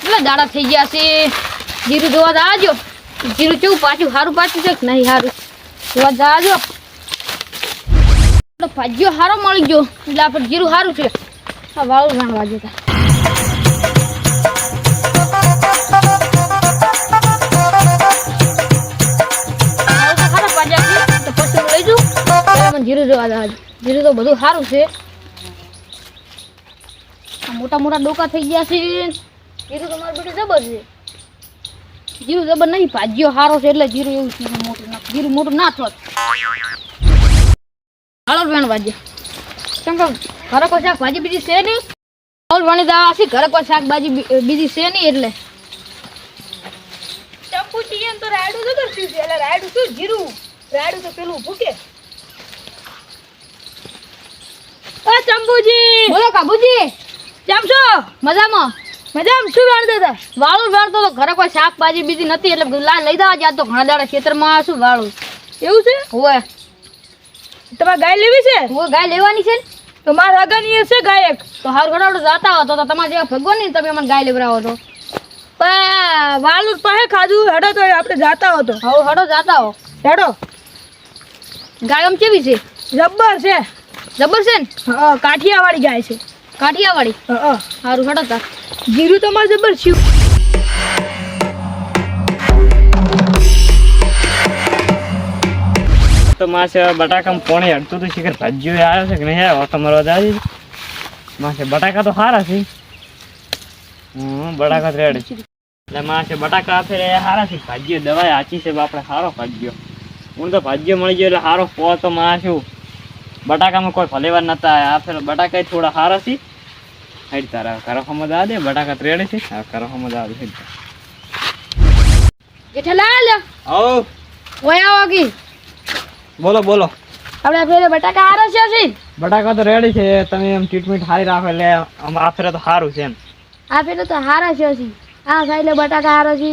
કેટલા દાડા થઈ ગયા છે? જીરું જોવા જાજો. જીરું કેવું પાછું સારું પાછું છે કે નહીં સારું જોવા જાજો. ભાજ્યો સારો મળી ગયો. એટલે આપણે જીરું સારું છે. આ વાળું રાણવા જતા. જીરું જોવા દા જીરું તો બધું સારું છે. મોટા મોટા ડોકા થઈ ગયા છે. જીરું તો બધું જબર છે. જીરું જબર નહીં ભાજીઓ સારો છે એટલે જીરું એવું છે મોટું ના જીરું મોટું ના થોત. હાલો વેણ ભાજી કેમ? કે ઘરે કોઈ શાકભાજી બીજી છે નહીં? હાલ વણી દવા છે ઘરે કોઈ શાકભાજી બીજી છે નહીં એટલે. ચંપુજી એમ તો રાડું તો છે. એટલે રાડું શું? જીરું. રાડું તો પેલું ભૂકે. ઓ ચંપુજી બોલો કાબુજી. કેમ છો? મજામાં? મજામાં શું વાળતો હતા વાળું વાળતો તો ઘરે કોઈ શાકભાજી બીજી નથી એટલે લા લઈ દવા જ્યાં તો ઘણા દાડા ખેતરમાં શું વાળું? એવું છે? હોય તમારે ગાય લેવી છે? હોય ગાય લેવાની છે તો મારા હગાની છે ગાય એક. તો હાર ઘણા જાતા હો તો તમારે જેવા ભગવાન તમે મને ગાય લેવડાવો તો. પણ વાલું પાસે ખાધું હડો તો આપણે જાતા હતો હવે હડો જાતા હો. હેડો. ગાય આમ કેવી છે? જબ્બર છે. જબ્બર છે ને? હા કાઠિયાવાડી ગાય છે. કાઠિયાવાડી? હા સારું હડો તાર જીરું તમારે જબર છે. તો માસે બટાકા પોણી હડતું હતું શિખર ભાજીઓ આવ્યો છે કે નહીં આવ્યો? તમારો દાદી માસે બટાકા તો સારા છે. હમ બટાકા રેડ છે એટલે માસે બટાકા આપે સારા છે. ભાજ્યો દવા આચી છે આપણે સારો ભાજ્યો. હું તો ભાજ્યો મળી ગયો એટલે સારો પો તો માં શું? બટાકામાં કોઈ ફલેવાર નતા. આ ફેર બટાકા થોડા સારા છે. હાઈટ તારા કરો સમજ આ દે બટાકા તો રેડી છે? હા કરો સમજ આવે જેઠાલાલ! ઓય બોલો બોલો. આપણે ફેરે બટાકા હારા છે છે બટાકા તો રેડી છે. તમે એમ ટ્રીટમેન્ટ હારી રાખો એટલે આમ આફરે તો સારું છે એમ. આ ફેરે તો હારા છે સી આ સાહેબ બટાકા હારા છે.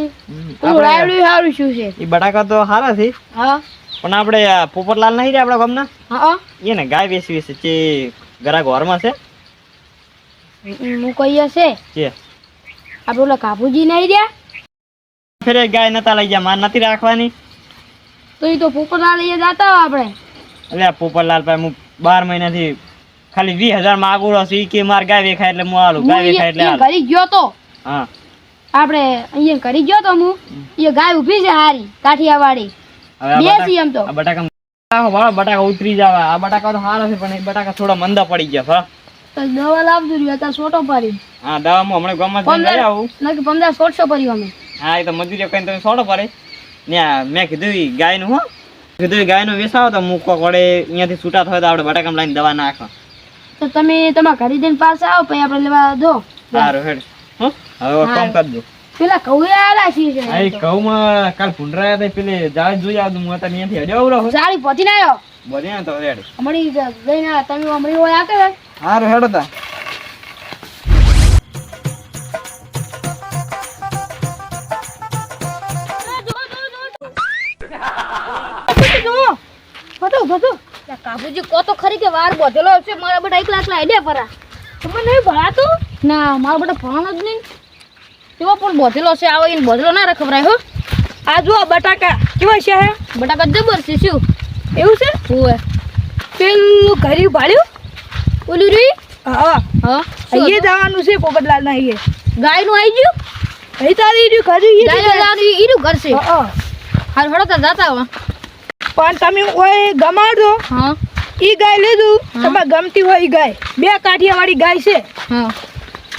પેલું રાયડું હારું શું છે? ઈ બટાકા તો સારા છે. હા. પણ આપણે પોપરલાલ પોપટલાલ નહીં રે આપણા ગામના? હા એ ને ગાય વેસી વેચે છે ઘરા ઘરમાં છે. હું કહીએ છે કે? આપણે ઓલા કાબુજી આવી રહ્યા? ફેરે ગાય નતા લઈ ગયા માર નથી રાખવાની. તો એ તો પોપટલા લઈએ જતા આપણે. એટલે પોપટલાલ પાસે હું બાર મહિનાથી ખાલી વીસ હજારમાં આગળ હશે ઈ કે માર ગાય વેખાય એટલે હું આલું ગાય વેખાય એટલે કરી ઘરી ગયો તો. હા. આપણે અહીંયા ઘરી ગયો તો હું એ ગાય ઊભી છે હારી કાઠિયાવાડી. વાળી બેસી એમ તો. બટાકા બટાકા ઉતરી જવા. આ બટાકા તો સારા છે પણ એ બટાકા થોડા મંદા પડી ગયા હા. દવા લાવજો રહ્યો અત્યારે સોટો પડી હા દવામાં હમણાં ગામમાં જઈને પંદર લઈ આવું નક્કી પંદર સોળસો પડી અમે. હા એ તો મજૂરી કઈ તમે સોડો પડે ને આ મેં કીધું ઈ ગાયનું હો. કીધું ગાય ગાયનું વેસાવો તો મૂકો વડે અહીંયાથી છૂટા થાય તો આપણે બટાકામાં લાઈને દવા નાખો. તો તમે તમારા ઘરે જઈને પાસે આવો પછી આપણે લેવા દો. સારું હેડ. હો હવે કામ કરજો. પેલા કૌએ આલા છે આ ઘઉંમાં કાલ ભૂંડરાયા હતા પેલે જાળ જોઈ આવતું હું અત્યારે અહીંયાથી હડ્યો રહો. સારી પહોંચી ના આવ્યો બધે તો રેડ. હમણી ના તમે હમણી હોય આકે સારું હેડો તા કો તો ખરી કે વાર બોધેલો છે મારા બેટા એકલા એકલા આઈડિયા પરા તમે નહીં ભણાતું ના મારા બેટા ભણવાનો જ નહીં કેવો પણ બોધેલો છે આવો એને બોધેલો ના રખવરાય હો આ જુઓ બટાકા કેવા છે બટાકા જબર છે શું એવું છે હોવે પેલું ઘરી ભાડ્યું ઓલું રી? હા. હા અહીંયા જવાનું છે પોપટલાલ ના અહીંયા. ગાયનું આવી ગયું અહીં તારી રહ્યું. ઘર ગાય ઈનું ઘર છે? હા હાલ તો જાતા હો પણ તમે ઓય ગમાડો? હા. ઈ ગાય લીધું. તમે ગમતી હોય ઈ ગાય. બે કાઠિયાવાડી ગાય છે. હા.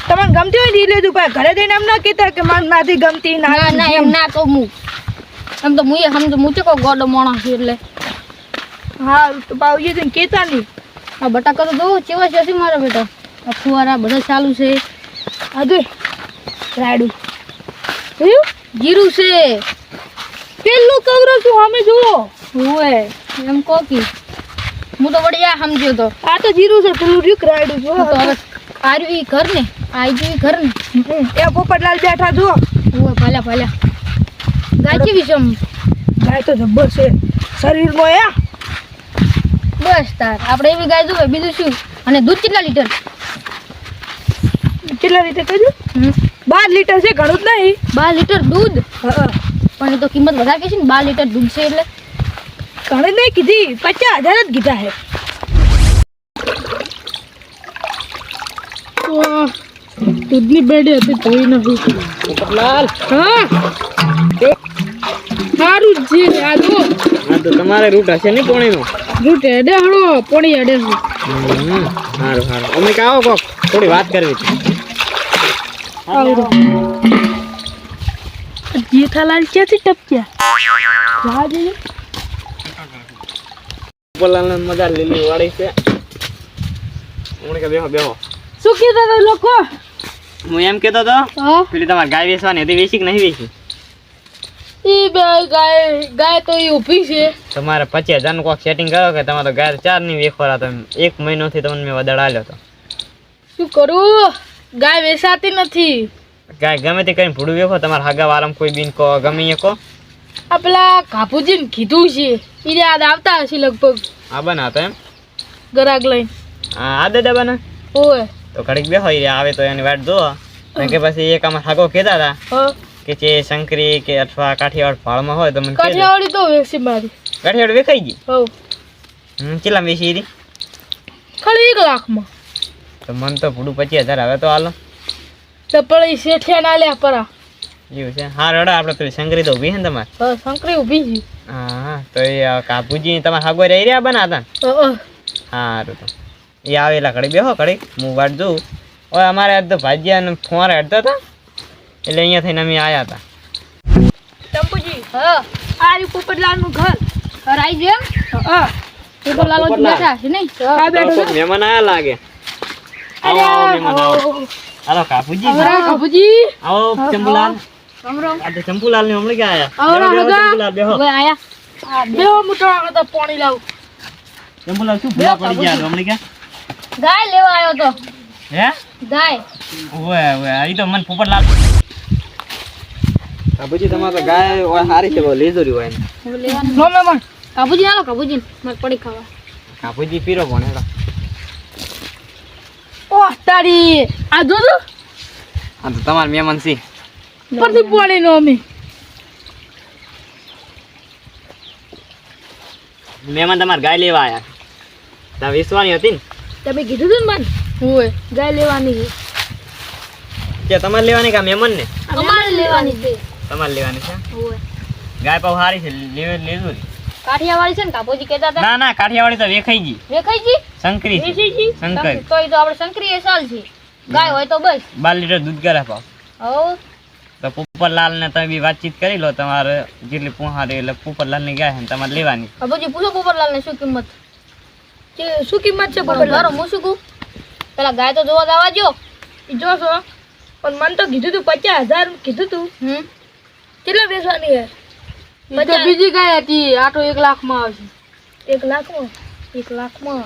તમારે ગમતી હોય ને ઈ લીધું પણ ઘરે જઈને એમ ના કહેતા કે મને નથી ગમતી ના ના ના એમ. ના તો હું. એમ તો મુએ સમજો હું ચેકો ગોડો માણસ છે એટલે. હા તો પાવજી તને કહેતા નહીં. આ બટાકા તો જોવો ચેવા છે મારા બેટા? આ ફુવારા બધા ચાલુ છે. આજે જોઈ રાયડું. જોયું જીરું છે. પેલું કવરો છું અમે જુઓ. હોય એમ કહો કે. હું તો વળી આ સમજ્યો તો. આ તો જીરું છે પેલું રીક રાયડું જુઓ તો હવે આર્યું ઈ ઘર ને આઈ ગયું ઘર ને એ પોપટલાલ બેઠા જુઓ. હોય ભલે ભલે. છે આમ? ગાય તો જબ્બર છે. શરીરમાં યા બસ તાર. આપણે એવી ગાય જોવે બીજું શું? અને દૂધ કેટલા લીટર? કેટલા લીટર કહ્યું બાર લીટર છે ઘણું જ નહીં. બાર લીટર દૂધ? પણ એ તો કિંમત વધારે કે છે ને બાર લીટર દૂધ છે એટલે. ઘણી નહીં કીધી પચાસ હજાર જ કીધા હે દૂધની બેડી હતી ધોઈ નથી પોપટલાલ હા? સારું જ છે આ તો તમારે રૂટ હશે ને પોણીનો રૂટ પોણી હેડે છે સારું સારું અમે કે આવો કોક થોડી વાત કરવી છે જેઠાલાલ ક્યાંથી ટપક્યા? જા જઈએ મજા લીલી વાળી છે. હું કે બેહો બેહો. શું કીધા તા લોકો? હું એમ કહેતો તો પેલી તમારે ગાય વેચવાની હતી વેચી કે નહીં વેચી? ગાય ગાય તો એ ઊભી છે. તમારે પચીસ હજારનું કોક સેટિંગ કરો કે તમારે તો ગાય ચારની વેખોરા તમે એક મહિનોથી તમને મેં વધારે આલ્યો હતો. શું કરું? ગાય વેસાતી નથી. ગાય ગમે તે કરીને ભૂડું વેખો તમારા હાગા વારમ કોઈ બીન કહો ગમે એ કહો. આ પેલા કાપુજીને કીધું છે. ઈ યાદ આવતા હશે લગભગ. આ બના તો એમ. ગરાગ લઈને. આ આ દાદા બના? ઓય. તો ઘડીક બેહો એ આવે તો એની વાટ જો કે પછી એક અમાર હાગો કહેતા હતા. હા. કે જે સંકરી કે અથવા કાઠિયાવાડ ભાળમાં હોય તો મને. કાઠિયાવાડી તો વેચી મારી. કાઠિયાવાડ વેખાઈ ગઈ? હો હમ ચેલા વેચી રહી ખાલી એક લાખમાં. તો મન તો પચીસ હજાર હવે તો હાલો. તો પણ ઈ શેઠિયા ના લ્યા પરા. એવું છે? હા રડો આપણે પેલી સંકરી તો ઊભી છે ને તમારે. હા સંકરી ઊભી છે. હા હા તો એ કાબુજી તમારા હગો રહી રહ્યા બનાતા ને? હા, તો. એ આવેલા ઘડી બેહો ઘડી હું વાટ જોઉં. ઓય અમારે તો ભાજીયા ફુવારા હેડતા હતા એટલે અહીંયા થઈને અમે આવ્યા હતા. ચંપુજી હા આ રહ્યું પોપટલાલનું ઘર. ઘર હરાઈ ગયો હા. પોપટલાલ જ બેઠા છે નહીં? આ બેઠો મહેમાન આયા લાગે. આવો આવો મહેમાન આવો. હાલો કાપુજી અરે કાપુજી આવો ચંપુલાલ કમરો આ તો ચંપુલાલ ને હમણાં ક્યાં આયા. બેહો, બેહો, ચંપુલાલ બેહો. હવે આયા. બેહો. મુઠો તો પાણી લાવું. ચંપુલાલ શું ભૂલા પડી ગયા હમણાં ક્યાં ગાય લેવા આવ્યો તો. હે? ગાય. ઓય ઓય આ તો મન પોપટલાલ કાપુજી તમારે તો ગાય હોય સારી છે લેજોરી હોય ને મે પણ મહેમાન કાબુજી હાલો કાબુજી મારે પડી ખાવા. કાબુજી પીરો પણ હેડો. ઓહ તારી. આ જો જો. આ તો તમાર મહેમાન સી પરથી પાણી નો અમે. મહેમાન તમારે ગાય લેવા આયા. તા વિશ્વાની હતી ને? તમે કીધું તું ને મન હોય. ગાય લેવાની છે. કે તમારે લેવાની કા મહેમાન ને અમારે લેવાની છે. તમારે લેવાની છે? ગાય પાવ હારી છે રી. કાઠિયાવાડી છે ને કાપોજી કહેતા હતા? ના ના કાઠિયાવાડી તો વેખાઈ ગઈ. વેખાઈજી શંકરી છે. વેચીજી સંકરી. તો એ તો આપણે સંકરી એ સાલ છે. ગાય હોય તો બસ. બાર લીટર દૂધ કરે પાવ. હવ. તો પોપરલાલ ને તમે બી વાતચીત કરી લો તમારે જેટલી પોહારી એટલે પોપરલાલની ગાય છે તમારે લેવાની. કાબુજી પૂછો પોપરલાલ ને શું કિંમત. કે શું કિંમત છે? પોપટલાલ હું શું કહું પેલા ગાય તો જોવા જવા જો જોશો. પણ મને તો કીધું તું પચાસ હજાર કીધું તું. હમ. કેટલા બેસવાની હે તો બીજી ગાય હતી આ તો એક લાખમાં આવશે. એક લાખમાં? એક લાખમાં?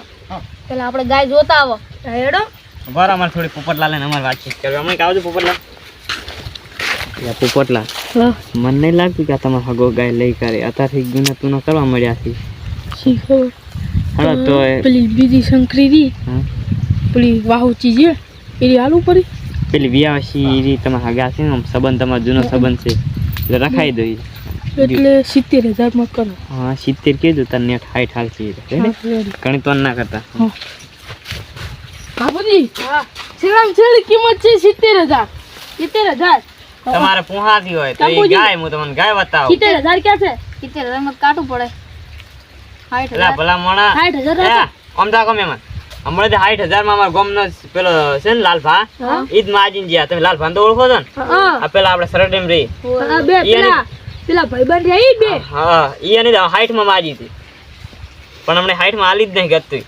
પેલા આપણે ગાય જોતા આવો. હેડો. બરાબર અમારે થોડી પોપટલા લઈને અમારે વાતચીત કરવી. અમે કાવજો પોપટલા યા પોપટલા મને નહીં લાગતું કે આ તમારે હગો ગાય લઈ કરે. અત્યારથી ગુના તું કરવા મળ્યા છે. શીખો હા તો પેલી બીજી સંકરી રી. હા. પેલી વાહુ ચીજ એ હાલું પડી? પેલી વિયાવશી તમારા હગા છે ને સંબંધ તમારો જૂનો સંબંધ છે. એટલે રખાઈ દઈ એટલે સિત્તેર હજારમાં કરો. હા સિત્તેર કીધું તને નેટ હાઈટ હાલ છે ઘણી તો ના કરતા. કાબુજી છેલ્લામાં છેલ્લી કિંમત છે સિત્તેર હજાર. સિત્તેર હજાર. તમારે પોહાતી હોય તો એ ગાય હું તમને ગાય બતાવું. સિત્તેર હજાર ક્યાં છે? સિત્તેર હજારમાં કાઢવું પડે. એલા હજાર. ભલા મોણા. સાઠ હજાર. આમ તાકો મહેમાન હમણાં તો સાઠ હજારમાં અમારા ગામનો પેલો છે ને લાલભા હા. ઈદ માજીન જ્યાં તમે લાલભા તો ઓળખો છો ને? આ પેલા આપણે સરડેમ રહી આ બે ઈ પેલા પેલા ભાઈબંધ રહી બે? હા ઈ અને હાઈટમાં માજી હતી. પણ હમણાં હાઈટમાં આલી જ નહીં ગતું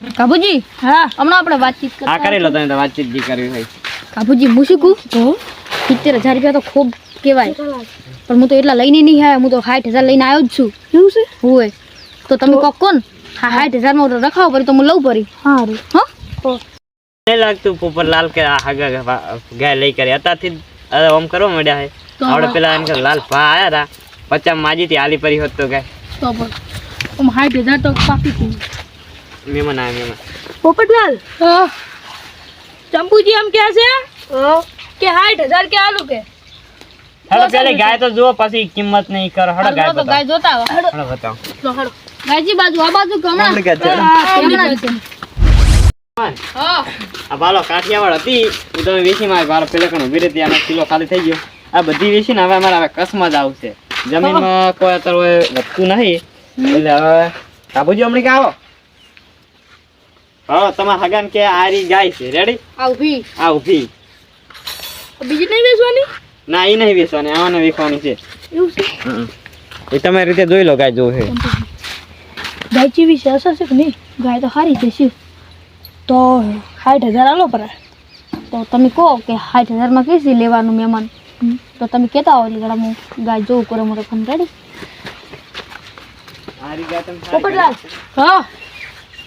કાબુજી હા હમણાં આપણે વાતચીત હા કરતા કરી લો તમે વાતચીત જી કરવી હોય. કાબુજી હું શું કહું સિત્તેર હજાર રૂપિયા તો ખૂબ કહેવાય. પણ હું તો એટલા લઈને નહીં આવ્યો હું તો સાઠ હજાર લઈને આવ્યો જ છું. એવું છે? હોય. તો તમે કોક કોણ હા સાઠ હજારમાં રખાવો પડી તો હું લઉં પડી સારું હા? નહીં લાગતું પોપટલાલ કે આ હગા ગા- ગાય લઈ કરી. અત્યારથી જ હવે આમ કરવા મળ્યા છે તો આપણે પેલા એમ કે લાલ ભા આયા હતા પચાસ માજી થી હાલી પરી હોત તો ગાય. તો પણ આમ સાઠ હજાર તો પાકી થઈ મહેમાન આવ્યા મહેમાન પોપટલાલ? ચંપુજી આમ ક્યાં છે? કે સાઠ હજાર કે આલું કે? હેડો પેલી ગાય તો જુઓ પછી કિંમત નહીં કરો. હેડો ગાય તો ગાય બતાવો જોતા આવો. હેડો બતાવો. તો ગાયજી બાજુ આ બાજુ કે હમણાં જ. હા આ બાલો કાઠિયાવાડ હતી. હું તમે વેચી માં બાલો પેલે કણ ઊભી આનો કિલો ખાલી થઈ ગયો. આ બધી વેચી ને હવે અમારે હવે કસમાં જ આવશે જમીનમાં કોઈ અત્યારે વધતું નહીં. એટલે હવે કાબુજી હમણાં કે આવો? હા તમારા હગન કે આરી ગાય છે. રેડી આ ઊભી આ ઊભી બીજી નહીં વેચવાની? ના એ નહીં વેચવાની. આને વેચવાની છે. એવું છે? એ તમારી રીતે જોઈ લો ગાય જો છે. ગાય ચીવી છે અસર છે કે નહીં? ગાય તો સારી છે શિવ તો સાઠ હજાર આલો પર તો તમે કહો કે સાઠ હજારમાં કેસી લેવાનું મહેમાન? તો તમે કહેતા હો એટલે હું ગાય જોઉં કરે મોટો ફોન રેડી સારી પોપટલાલ હા.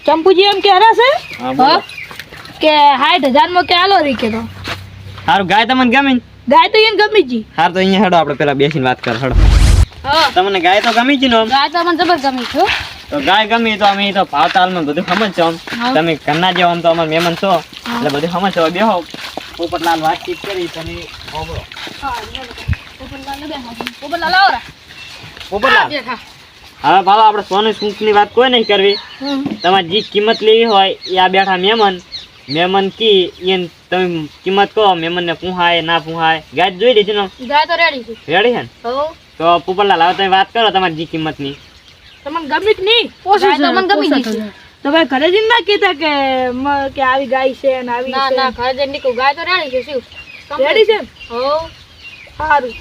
ચંપુજી એમ કે હરા છે? હા, કે સાઠ હજારમાં કે આલો રી કે તો? હારું ગાય તમને ગમે ગાય તો એને ગમી જી. હાર તો અહીંયા હેડો આપણે પેલા બેસીને વાત કર હેડો. હા. તમને ગાય તો ગમી જ ને ગાય તો મને જબર ગમી છે. તો ગાય ગમી તો અમે તો ભાવ તાલમાં બધું સમજ છો તમે ઘરના જેવા આમ તો અમારા મહેમાન છો એટલે બધું સમજજો બેહો. પોપટલાલ વાતચીત કરી તમે સાંભળો. પોપટલાલ હવે ભાવ આપણે સોનું સૂંકની વાત કોઈ નહીં કરવી. તમારે જે કિંમત લેવી હોય એ આ બેઠા મહેમાન. મહેમાન કી એને તમે કિંમત કહો મહેમાનને પૂહાય ના પૂહાય. ગાય જોઈ લીધી ને? ગાય તો રેડી છે. રેડી છે ને? તો પોપટલાલ હવે તમે વાત કરો તમારી જે કિંમતની. તમને ગમી કે નહીં? ગાય તો મને ગમી ગઈ છે. તો ભાઈ ઘરે જઈને ના કીધા કે કે આવી ગાય છે અને આવી ના ના ઘરે જઈને નીકળું. ગાય તો રેડી છે શું? રેડી છે હો. સારું.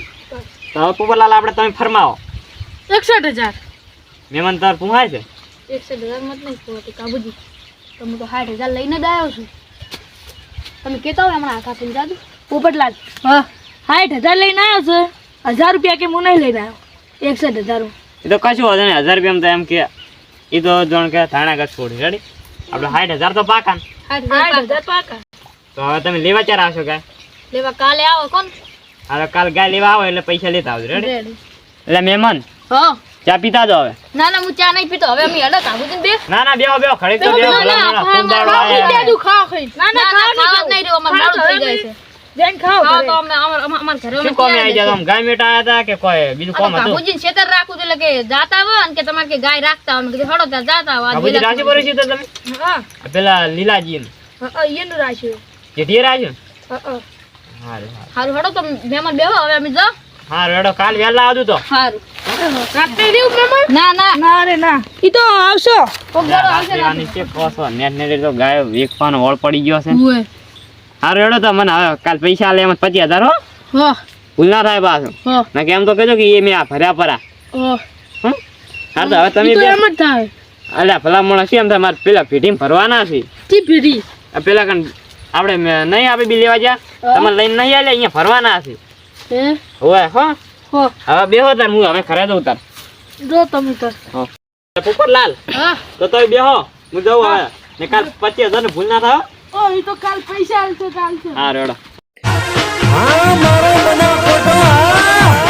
તો હવે આપણે તમે ફરમાવો. એકસઠ હજાર. મહેમાન તાર પૂહાય છે? એકસઠ હજાર મત નહીં પોતે કાબુજી. તમે તો સાઠ હજાર લઈને જ આવ્યો છું. તમે કહેતા હોય હમણાં આખા પી જાદુ પોપટલાલ હા. સાઠ હજાર લઈને આવ્યો છે? હજાર રૂપિયા કે હું નહીં લઈને આવ્યો? એકસઠ હજાર એ તો કશું વાંધો નહીં. હજાર રૂપિયા તો એમ કે એ તો જોણ કે થાણા કચ્છ છોડી. રેડી આપણે સાઠ હજાર તો પાકા તો હવે તમે લેવા ચાર આવશો ગાય લેવા કાલે આવો કોણ? હવે કાલ ગાય લેવા આવો એટલે પૈસા લેતા આવજો. રેડી એટલે મહેમાન હા. ચા પીતા જો હવે. ના ના હું ચા નહીં પીતો. હવે અમે હડક કાબુજી બે ના ના બેહો બેહો. ખડી તો બેહો ના, ભલા ના, મોણા, દાડો આયા. ના ના ના ખાવા નહીં રહ્યું. અમારે થઈ જાય છે. જઈને ખાઓ ખાવા તો અમે અમાર ઘરે અમે શું કોમે આવી જાવ આમ ગાય મેટા આયા હતા કે કોઈ બીજું કોમ હતું? કાબુજી શેતર રાખું એટલે કે જાતા હો અને કે તમારે કે ગાય રાખતા હોય કીધું હળો ત્યાં જાતા હોય બાબુજી રાજી પર છે તમે? હા. પેલા લીલાજી ને હા, એનું રાખ્યું જેઠીએ રાખ્યું હા, હા. હારું હળો તો મહેમાન બેહો હવે અમે જાઓ હા હેડો કાલ વેલા આવજો તો. હારું. રાત્રે રહ્યું મહેમાન? ના ના. ના રે ના. ઈ તો આવશો. કોક આવશે ને નીચે કોસો નેટ નેટ તો ગાય વેકવાનો ઓળ પડી ગયો છે. હુએ હારું રેડો તો મને હવે કાલ પૈસા લે એમ પચી હજાર હો. હો. ભૂલ ના થાય પાછું. ના કેમ તો કહેજો કે એ મેં આ ભર્યા પરા. હા. તો હવે તમે બે એમ જ થાય. અલ્યા ભલા માણસ એમ થાય? મારે પેલા પેઢી ભરવાના છે. કી પીઢી? પેલા કણ આપણે નહીં આપે બી લેવા જ્યાં. તમે લઈને નહીં આલે અહીંયા ભરવાના છે. હે? હોય હો. હો. હવે બેહો તાર હું હવે ખરે દઉં તાર. જો તમે તો પોપટલાલ હા. તો તમે બેહો. હું જઉં હવે. ને કાલ પચીસ હજાર ભૂલ ના થાય હો. ઓ ઈ તો કાલ પૈસા આલશે ચાલશે હા રેડો. હા મારો બનાવ ફોટો હા.